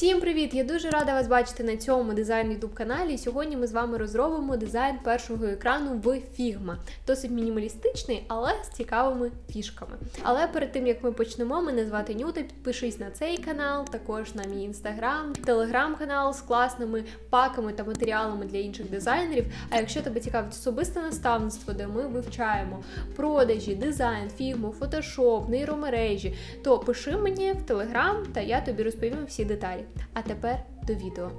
Всім привіт! Я дуже рада вас бачити на цьому дизайн YouTube каналі. Сьогодні ми з вами розробимо дизайн першого екрану в Figma. Досить мінімалістичний, але з цікавими фішками. Але перед тим як ми почнемо, мене звати Нюта. Підпишись на цей канал, також на мій інстаграм, телеграм-канал з класними паками та матеріалами для інших дизайнерів. А якщо тебе цікавить особисте наставництво, де ми вивчаємо продажі, дизайн, фігму, фотошоп, нейромережі, то пиши мені в телеграм, та я тобі розповім всі деталі. А тепер до відео.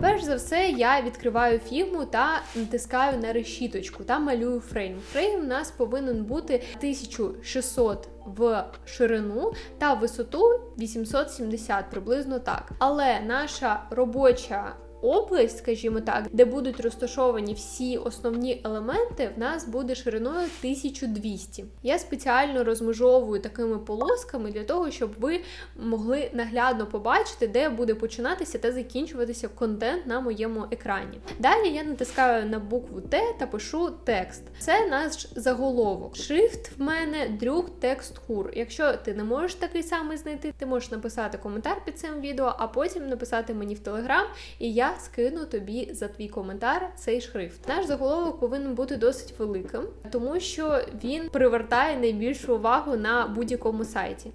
Перш за все, я відкриваю фігму та натискаю на решіточку та малюю фрейм. Фрейм у нас повинен бути 1600 в ширину та висоту 870, приблизно так. Але наша робоча область, скажімо так, де будуть розташовані всі основні елементи, в нас буде шириною 1200. Я спеціально розмежовую такими полосками для того, щоб ви могли наглядно побачити, де буде починатися та закінчуватися контент на моєму екрані. Далі я натискаю на букву Т та пишу текст. Це наш заголовок. Шрифт в мене друг текст хур. Якщо ти не можеш такий самий знайти, ти можеш написати коментар під цим відео, а потім написати мені в телеграм, і я скину тобі за твій коментар цей шрифт. Наш заголовок повинен бути досить великим, тому що він привертає найбільшу увагу на будь-якому сайті.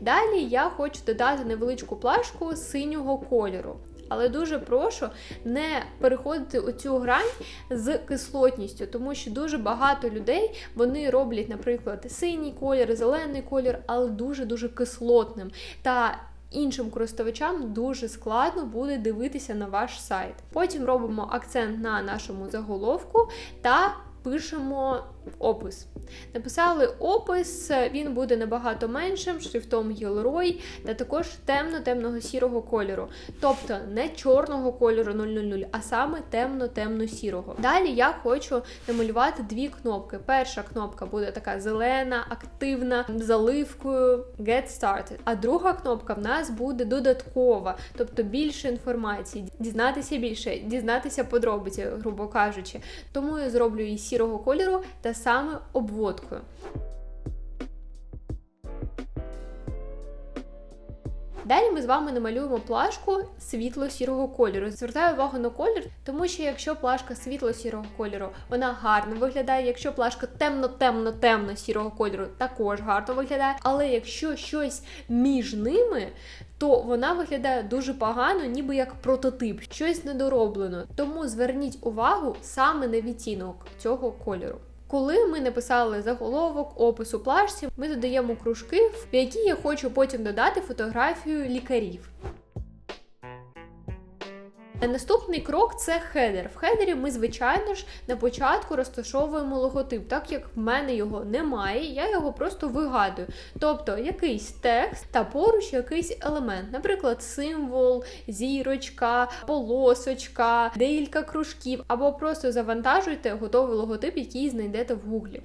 Далі я хочу додати невеличку плашку синього кольору. Але дуже прошу не переходити оцю грань з кислотністю, тому що дуже багато людей вони роблять, наприклад, синій колір, зелений колір, але дуже-дуже кислотним. Та Іншим користувачам дуже складно буде дивитися на ваш сайт. Потім робимо акцент на нашому заголовку та пишемо опис. Написали опис, він буде набагато меншим, шрифтом Gilroy, та також темно-темного сірого кольору. Тобто не чорного кольору 000, а саме темно-темно-сірого. Далі я хочу намалювати дві кнопки. Перша кнопка буде така зелена, активна, заливкою Get Started. А друга кнопка в нас буде додаткова, тобто більше інформації, дізнатися більше, дізнатися подробиці, грубо кажучи. Тому я зроблю її сірого кольору та саме обводкою. Далі ми з вами намалюємо плашку світло-сірого кольору. Звертаю увагу на колір, тому що якщо плашка світло-сірого кольору, вона гарно виглядає. Якщо плашка темно-темно-темно сірого кольору, також гарно виглядає. Але якщо щось між ними, то вона виглядає дуже погано, ніби як прототип, щось недороблено. Тому зверніть увагу саме на відтінок цього кольору. Коли ми написали заголовок, опису плашці, ми додаємо кружки, в які я хочу потім додати фотографію лікарів. Наступний крок це хедер. В хедері ми, звичайно ж, на початку розташовуємо логотип, так як в мене його немає, я його просто вигадую. Тобто якийсь текст та поруч якийсь елемент, наприклад, символ, зірочка, полосочка, декілька кружків, або просто завантажуйте готовий логотип, який знайдете в гуглі.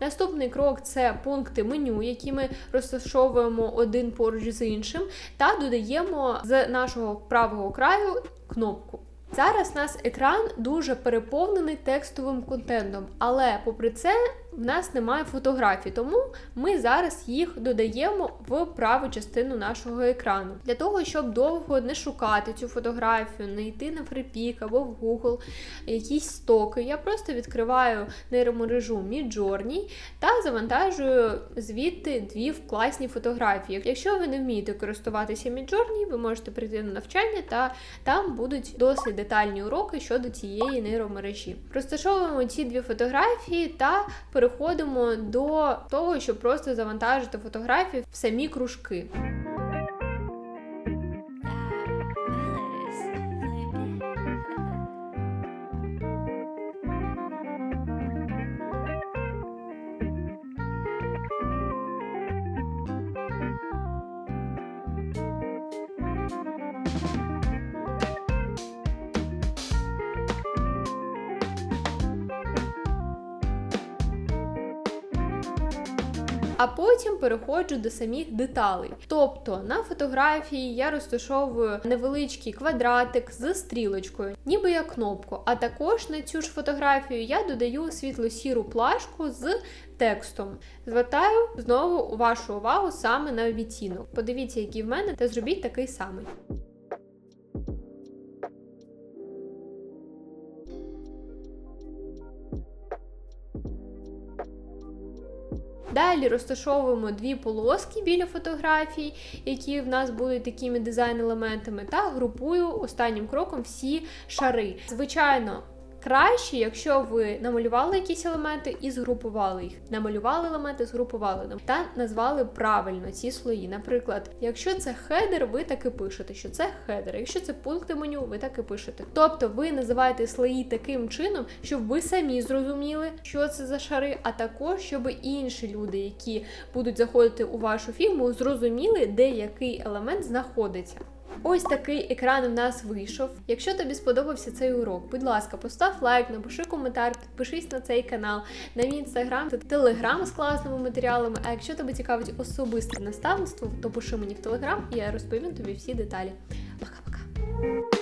Наступний крок це пункти меню, які ми розташовуємо один поруч з іншим, та додаємо з нашого правого краю кнопку. Зараз нас екран дуже переповнений текстовим контентом, але попри це в нас немає фотографій, тому ми зараз їх додаємо в праву частину нашого екрану. Для того, щоб довго не шукати цю фотографію, не йти на фрипік або в Google якісь стоки, я просто відкриваю нейромережу Midjourney та завантажую звідти дві класні фотографії. Якщо ви не вмієте користуватися Midjourney, ви можете прийти на навчання, та там будуть досить детальні уроки щодо цієї нейромережі. Розташовуємо ці дві фотографії та переходимо до того, щоб просто завантажити фотографії в самі кружки. А потім переходжу до самих деталей. Тобто на фотографії я розташовую невеличкий квадратик з стрілочкою, ніби як кнопку. А також на цю ж фотографію я додаю світло-сіру плашку з текстом. Звертаю знову вашу увагу саме на відтінок. Подивіться, який в мене, та зробіть такий самий. Далі розташовуємо дві полоски біля фотографій, які в нас будуть такими дизайн-елементами, та групую останнім кроком всі шари. Звичайно. Краще, якщо ви намалювали якісь елементи і згрупували їх. Намалювали елементи, згрупували them та назвали правильно ці слої. Наприклад, якщо це хедер, ви так і пишете, що це хедер. Якщо це пункти меню, ви так і пишете. Тобто ви називаєте слої таким чином, щоб ви самі зрозуміли, що це за шари, а також щоб інші люди, які будуть заходити у вашу фірму, зрозуміли, де який елемент знаходиться. Ось такий екран в нас вийшов. Якщо тобі сподобався цей урок, будь ласка, постав лайк, напиши коментар, підпишись на цей канал, на мій інстаграм та телеграм з класними матеріалами. А якщо тебе цікавить особисте наставництво, то пиши мені в телеграм, і я розповім тобі всі деталі. Пока-пока.